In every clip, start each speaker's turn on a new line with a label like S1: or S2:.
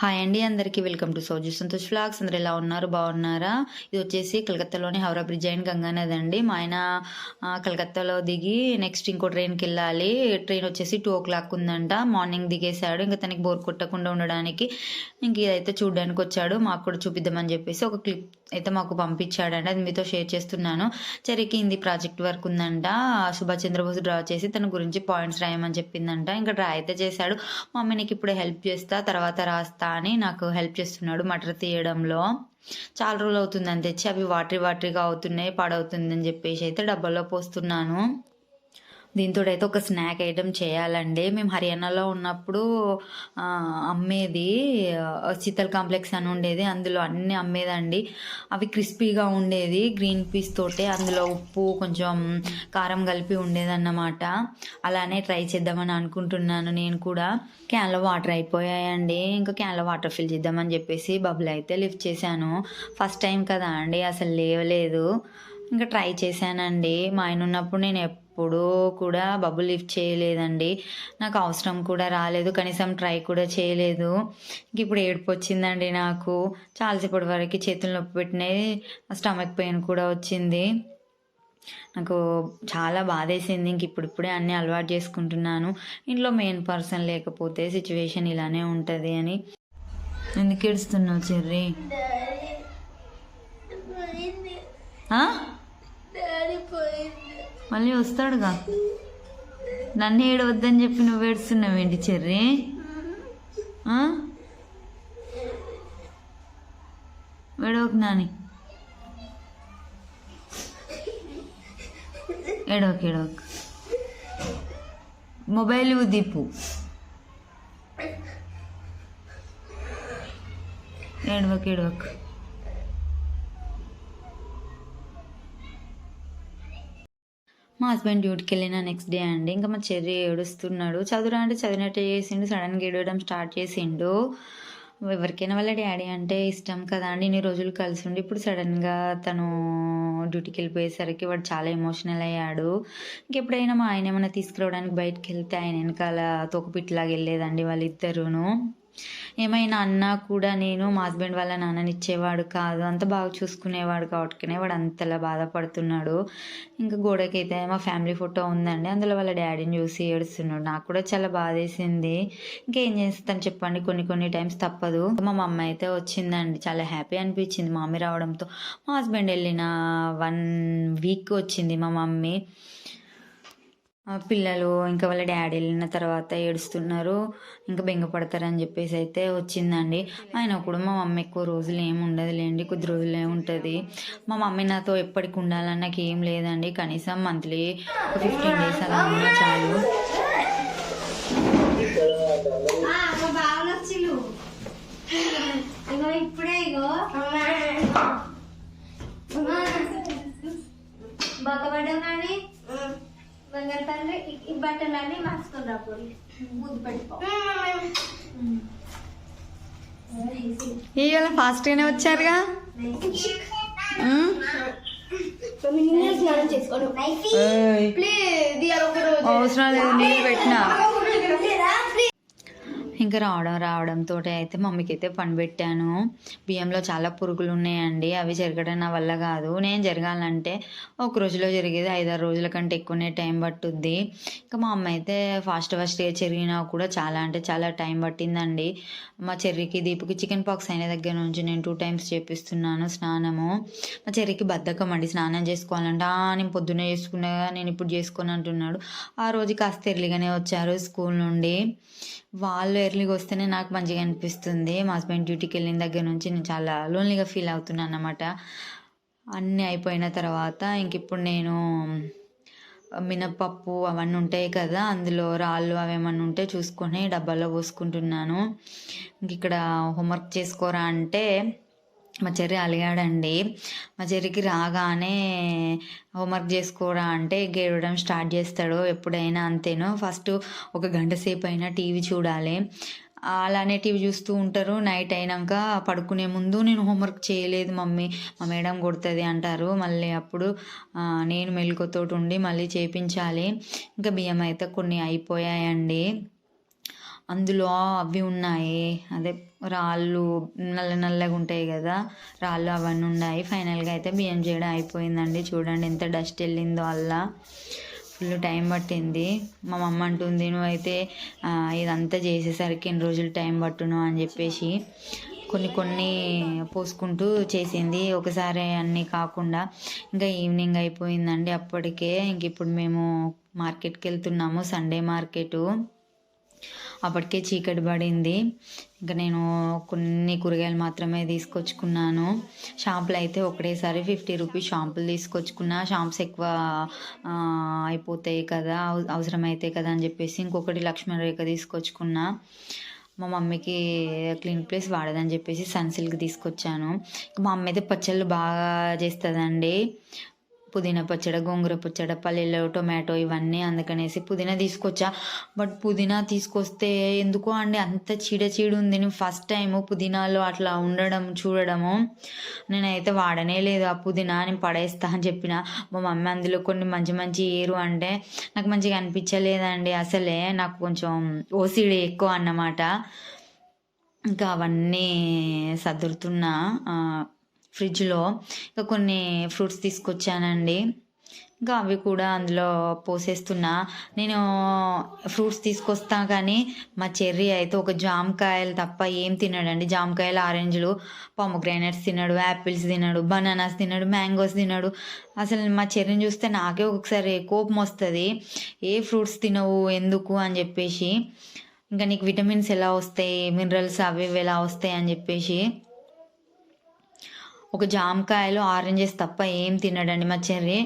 S1: Hi అండి అందరికీ welcome to సోజీ సంతోష్ ఫ్లాగ్స్ అందరు ఎలా ఉన్నారు? బాగున్నారా? ఇది వచ్చేసి కలకత్తాలోని హౌరా బ్రిడ్జ్ అయిన గంగానది అండి. మా ఆయన కలకత్తాలో దిగి నెక్స్ట్ ఇంకో ట్రైన్కి వెళ్ళాలి. ట్రైన్ వచ్చేసి టూ ఓ క్లాక్ ఉందంట. మార్నింగ్ దిగేశాడు. ఇంకా తనకి బోర్ కొట్టకుండా ఉండడానికి ఇంక ఇదైతే చూడడానికి వచ్చాడు. మాకు కూడా చూపిద్దామని చెప్పేసి ఒక క్లిప్ అయితే మాకు పంపించాడండి. అది మీతో షేర్ చేస్తున్నాను. చరికి హిందీ ప్రాజెక్ట్ వర్క్ ఉందంట. సుభాష్ చంద్రబోస్ డ్రా చేసి తన గురించి పాయింట్స్ రాయమని చెప్పిందంట. ఇంకా డ్రా అయితే చేశాడు. మమ్మీ నీకు ఇప్పుడు హెల్ప్ చేస్తా తర్వాత రాస్తా అని నాకు హెల్ప్ చేస్తున్నాడు మటర్ తీయడంలో. చాలా రోజులు అవుతుందని తెచ్చి అవి వాటరీ వాటరీగా అవుతున్నాయి పాడవుతుందని చెప్పేసి అయితే డబ్బాలో పోస్తున్నాను. దీంతో అయితే ఒక స్నాక్ ఐటెం చేయాలండి. మేము హర్యానాలో ఉన్నప్పుడు అమ్మేది శీతల్ కాంప్లెక్స్ అని ఉండేది. అందులో అన్ని అమ్మేదండి. అవి క్రిస్పీగా ఉండేది. గ్రీన్ పీస్ తోటే అందులో ఉప్పు కొంచెం కారం కలిపి ఉండేదన్నమాట. అలానే ట్రై చేద్దామని అనుకుంటున్నాను నేను కూడా. క్యాన్లో వాటర్ అయిపోయాయండి. ఇంకా క్యాన్లో వాటర్ ఫిల్ చేద్దామని చెప్పేసి బబుల్ అయితే లిఫ్ట్ చేశాను. ఫస్ట్ టైం కదా అండి అసలు లేవలేదు. ఇంకా ట్రై చేశానండి. మా ఆయన ఉన్నప్పుడు నేను ఎప్పుడూ కూడా బబుల్ లిఫ్ట్ చేయలేదండి. నాకు అవసరం కూడా రాలేదు. కనీసం ట్రై కూడా చేయలేదు. ఇంక ఇప్పుడు ఏడుపు వచ్చిందండి నాకు. చాలాసేపటి వరకు చేతులు నొప్పి పెట్టినాయి. స్టమక్ పెయిన్ కూడా వచ్చింది. నాకు చాలా బాధేసింది. ఇంక ఇప్పుడిప్పుడే అన్నీ అలవాటు చేసుకుంటున్నాను. ఇంట్లో మెయిన్ పర్సన్ లేకపోతే సిచ్యువేషన్ ఇలానే ఉంటుంది అని. ఎందుకు ఏడుస్తున్నావు చెర్రీ?
S2: పోయింది.
S1: మళ్ళీ వస్తాడుగా. నన్ను ఏడవద్దని చెప్పి నువ్వు ఏడుస్తున్నావేంటి చెర్రీ? ఆ? ఏడవకు నాని. ఏడవకు ఏడవకు. మొబైల్ ఇవ్వు దీపు. ఏడవకు ఏడవకు. మా హస్బెండ్ డ్యూటీకి వెళ్ళిన నెక్స్ట్ డే అండి. ఇంకా మా చెర్రీ ఏడుస్తున్నాడు. చదువురా అంటే చదివినట్టే చేసిండు సడన్గా ఏడవడం స్టార్ట్ చేసిండు. ఎవరికైనా వాళ్ళ డాడీ అంటే ఇష్టం కదా అండి. ఇన్ని రోజులు కలిసి ఉండి ఇప్పుడు సడన్గా తను డ్యూటీకి వెళ్ళిపోయేసరికి వాడు చాలా ఎమోషనల్ అయ్యాడు. ఇంకెప్పుడైనా మా ఆయన ఏమైనా తీసుకురావడానికి బయటకు వెళ్తే ఆయన వెనకాల తోకపిట్లాగా వెళ్ళేదండి వాళ్ళిద్దరూను. ఏమైనా అన్నా కూడా నేను మా హస్బెండ్ వాళ్ళ నాన్నని ఇచ్చేవాడు కాదు. అంత బాగా చూసుకునేవాడు కాబట్టినే వాడు అంతలా బాధపడుతున్నాడు. ఇంకా గోడకైతే మా ఫ్యామిలీ ఫోటో ఉందండి. అందులో వాళ్ళ డాడీని చూసి ఏడుస్తున్నాడు. నాకు కూడా చాలా బాధేసింది. ఇంకేం చేస్తాను చెప్పండి. కొన్ని కొన్ని టైమ్స్ తప్పదు. మా మమ్మ అయితే వచ్చిందండి. చాలా హ్యాపీ అనిపించింది మా మమ్మీ రావడంతో. మా హస్బెండ్ వెళ్ళిన వన్ వీక్ వచ్చింది మా మమ్మీ. పిల్లలు ఇంకా వాళ్ళ డాడీ వెళ్ళిన తర్వాత ఏడుస్తున్నారు. ఇంకా బెంగపడతారని చెప్పేసి అయితే వచ్చిందండి. ఆయన కూడా మా మమ్మీ ఎక్కువ రోజులు ఏమి ఉండదులేండి. కొద్ది రోజులే ఉంటుంది. మా మమ్మీ నాతో ఎప్పటికి ఉండాలని నాకు ఏం లేదండి. కనీసం మంత్లీ ఒక ఫిఫ్టీన్ డేస్ అలా ఉన్నా చాలు.
S2: ముద్దు పెట్టుకో
S1: ఇవాళ ఫాస్ట్గానే వచ్చారుగా అవసరం లేదు నీళ్ళు పెట్టినా. ఇంకా రావడం రావడంతో అయితే మమ్మీకి అయితే పని పెట్టాను. బియ్యంలో చాలా పురుగులు ఉన్నాయండి అవి జరగడం నా వల్ల కాదు. నేను జరగాలంటే ఒక రోజులో జరిగేది ఐదారు రోజుల కంటే ఎక్కువనే టైం పట్టుద్ది. ఇంకా మా అమ్మ అయితే ఫాస్ట్ ఫాస్ట్గా చెరిగినా కూడా చాలా అంటే చాలా టైం పట్టిందండి. మా చెర్రికి దీపుకి చికెన్ పాక్స్ అయిన దగ్గర నుంచి నేను టూ టైమ్స్ చేపిస్తున్నాను స్నానము. మా చెర్రికి బద్ధకం అండి. స్నానం చేసుకోవాలంటే "ఆ, నేను పొద్దున్నే చేసుకున్నా నేను ఇప్పుడు చేసుకొని అంటున్నాడు. ఆ రోజు కాస్త ఎర్లీగానే వచ్చారు స్కూల్ నుండి. వాళ్ళు ఎర్లీగా వస్తేనే నాకు మంచిగా అనిపిస్తుంది. మా హస్బెండ్ డ్యూటీకి వెళ్ళిన దగ్గర నుంచి నేను చాలా లోన్లీగా ఫీల్ అవుతున్నాను అన్నమాట. అన్నీ అయిపోయిన తర్వాత ఇంక ఇప్పుడు నేను మినప్పప్పు అవన్నీ ఉంటాయి కదా అందులో రాళ్ళు అవేమన్నా ఉంటే చూసుకొని డబ్బాలో పోసుకుంటున్నాను. ఇంక ఇక్కడ హోంవర్క్ చేసుకోరా అంటే మా చెర్రి అలిగాడండి. మా చెర్రికి రాగానే హోంవర్క్ చేసుకోరా అంటే గేడవడం స్టార్ట్ చేస్తాడు. ఎప్పుడైనా అంతేనో. ఫస్ట్ ఒక గంట సేపు అయినా టీవీ చూడాలి. అలానే టీవీ చూస్తూ ఉంటారు. నైట్ అయినాక పడుకునే ముందు నేను హోంవర్క్ చేయలేదు మమ్మీ. మా మేడం కొడుతుంది అంటారు. మళ్ళీ అప్పుడు నేను మెలకుతోటి ఉండి మళ్ళీ చేపించాలి. ఇంకా బియ్యం అయితే కొన్ని అయిపోయాయండి. అందులో అవి ఉన్నాయి. అదే రాళ్ళు నల్ల నల్లగా ఉంటాయి కదా రాళ్ళు అవన్నీ ఉన్నాయి. ఫైనల్గా అయితే బియ్యం చేయడం అయిపోయిందండి. చూడండి ఎంత డస్ట్ వెళ్ళిందో అలా ఫుల్ టైం పట్టింది. మా మమ్మ అంటుంది నువ్వైతే ఇదంతా చేసేసరికి ఎన్ని రోజులు టైం పట్టును అని చెప్పేసి కొన్ని కొన్ని పోసుకుంటూ చేసింది. ఒకసారి అన్నీ కాకుండా ఇంకా ఈవినింగ్ అయిపోయిందండి అప్పటికే. ఇంక ఇప్పుడు మేము మార్కెట్కి వెళ్తున్నాము సండే మార్కెటు అప్పటికే చీకటి పడింది. ఇంకా నేను కొన్ని కూరగాయలు మాత్రమే తీసుకొచ్చుకున్నాను. షాంపులు అయితే ఒకటేసారి ఫిఫ్టీ రూపీస్ షాంపులు తీసుకొచ్చుకున్నా. షాంప్స్ ఎక్కువ అయిపోతాయి కదా అవ- అవసరమైతాయి కదా అని చెప్పేసి ఇంకొకటి లక్ష్మణ రేఖ తీసుకొచ్చుకున్నా. మా మమ్మీకి క్లీన్ ప్లేస్ వాడదని చెప్పేసి సన్సిల్క్ తీసుకొచ్చాను. మా అమ్మ అయితే పచ్చళ్ళు బాగా చేస్తుందండి. పుదీనా పచ్చడి గోంగూర పచ్చడి పల్లెలు టొమాటో ఇవన్నీ అందుకనేసి పుదీనా తీసుకొచ్చా. బట్ పుదీనా తీసుకొస్తే ఎందుకో అండి అంత చీడ చీడ ఉంది నేను ఫస్ట్ టైం పుదీనాలో అట్లా ఉండడం చూడడము నేనైతే వాడనే లేదు ఆ పుదీనా. నేను పడేస్తా అని చెప్పిన. మా మమ్మీ అందులో కొన్ని మంచి మంచి ఏరు అంటే నాకు మంచిగా అనిపించలేదండి అసలే. నాకు కొంచెం ఓసిడి ఎక్కువ అన్నమాట. ఇంకా అవన్నీ సదురుతున్నా. ఫ్రిడ్జ్లో. ఇంకా కొన్ని ఫ్రూట్స్ తీసుకొచ్చానండి. ఇంకా అవి కూడా అందులో పోసేస్తున్నా. నేను ఫ్రూట్స్ తీసుకొస్తా కానీ మా చెర్రీ అయితే ఒక జామకాయలు తప్ప ఏం తినడండి. జామకాయలు ఆరెంజ్లు పామోగ్రానైట్స్ తినడు యాపిల్స్ తినడు బనానాస్ తినడు మ్యాంగోస్ తినడు. అసలు మా చెర్రీని చూస్తే నాకే ఒకసారి కోపం వస్తుంది. ఏ ఫ్రూట్స్ తినవు ఎందుకు అని చెప్పేసి. ఇంకా నీకు విటమిన్స్ ఎలా వస్తాయి మినరల్స్ అవి ఇవి ఎలా వస్తాయి అని చెప్పేసి. ఒక జామకాయలు ఆరెంజెస్ తప్ప ఏం తినడండి. మా చెర్రీ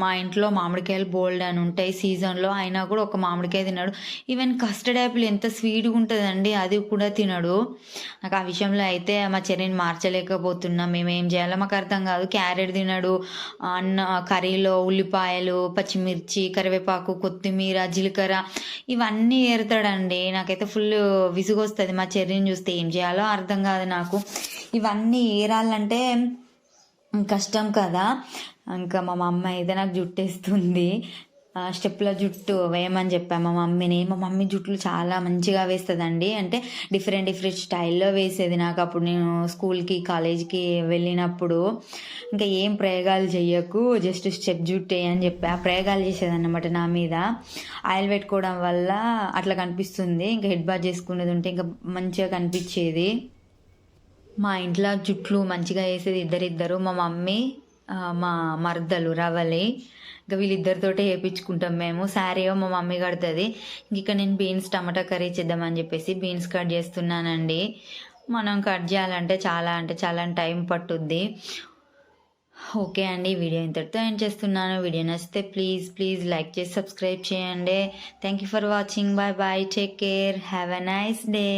S1: మా ఇంట్లో మామిడికాయలు బోల్డ్ అని ఉంటాయి సీజన్లో అయినా కూడా ఒక మామిడికాయ తినడు. ఈవెన్ కస్టర్డ్ యాపిల్ ఎంత స్వీట్గా ఉంటుందండి అది కూడా తినడు. నాకు ఆ విషయంలో అయితే మా చెర్రీని మార్చలేకపోతున్నా. మేము ఏం చేయాలో మాకు అర్థం కాదు. క్యారెట్ తినడు అన్న కర్రీలో ఉల్లిపాయలు పచ్చిమిర్చి కరివేపాకు కొత్తిమీర జీలకర్ర ఇవన్నీ ఏరుతాడండి. నాకైతే ఫుల్ విసుగొస్తుంది మా చెర్రీని చూస్తే. ఏం చేయాలో అర్థం కాదు నాకు. ఇవన్నీ ఏరాలంటే కష్టం కదా. ఇంకా మా మమ్మ అయితే నాకు జుట్టేస్తుంది ఆ, స్టెప్ల జుట్టు వేయమని చెప్పాను మా మమ్మీని. మా మమ్మీ జుట్లు చాలా మంచిగా వేస్తుందండి. అంటే డిఫరెంట్ డిఫరెంట్ స్టైల్లో వేసేది నాకు. అప్పుడు నేను స్కూల్కి కాలేజ్కి వెళ్ళినప్పుడు ఇంకా ఏం ప్రయోగాలు చెయ్యకు. జస్ట్ స్టెప్ జుట్టే అని చెప్పా. ప్రయోగాలు చేసేదన్నమాట నా మీద. ఆయిల్ పెట్టుకోవడం వల్ల అట్లా కనిపిస్తుంది. ఇంకా హెడ్ బాత్ చేసుకునేది ఉంటే ఇంకా మంచిగా కనిపించేది. మా ఇంట్లో జుట్లు మంచిగా వేసేది ఇద్దరిద్దరు మా మమ్మీ మా మరదలు రవలి. ఇంకా వీళ్ళిద్దరితోటే వేయించుకుంటాం మేము. శారీ మా మమ్మీ కడుతుంది. ఇంక నేను బీన్స్ టమాటా కర్రీ చేద్దామని చెప్పేసి బీన్స్ కట్ చేస్తున్నానండి. మనం కట్ చేయాలంటే చాలా అంటే చాలా టైం పట్టుద్ది. ఓకే అండి వీడియో ఇంతటితో ఎండ్ చేస్తున్నాను. వీడియో నచ్చితే ప్లీజ్ ప్లీజ్ లైక్ చేసి సబ్స్క్రైబ్ చేయండి. Thank you for watching bye bye take care have a nice day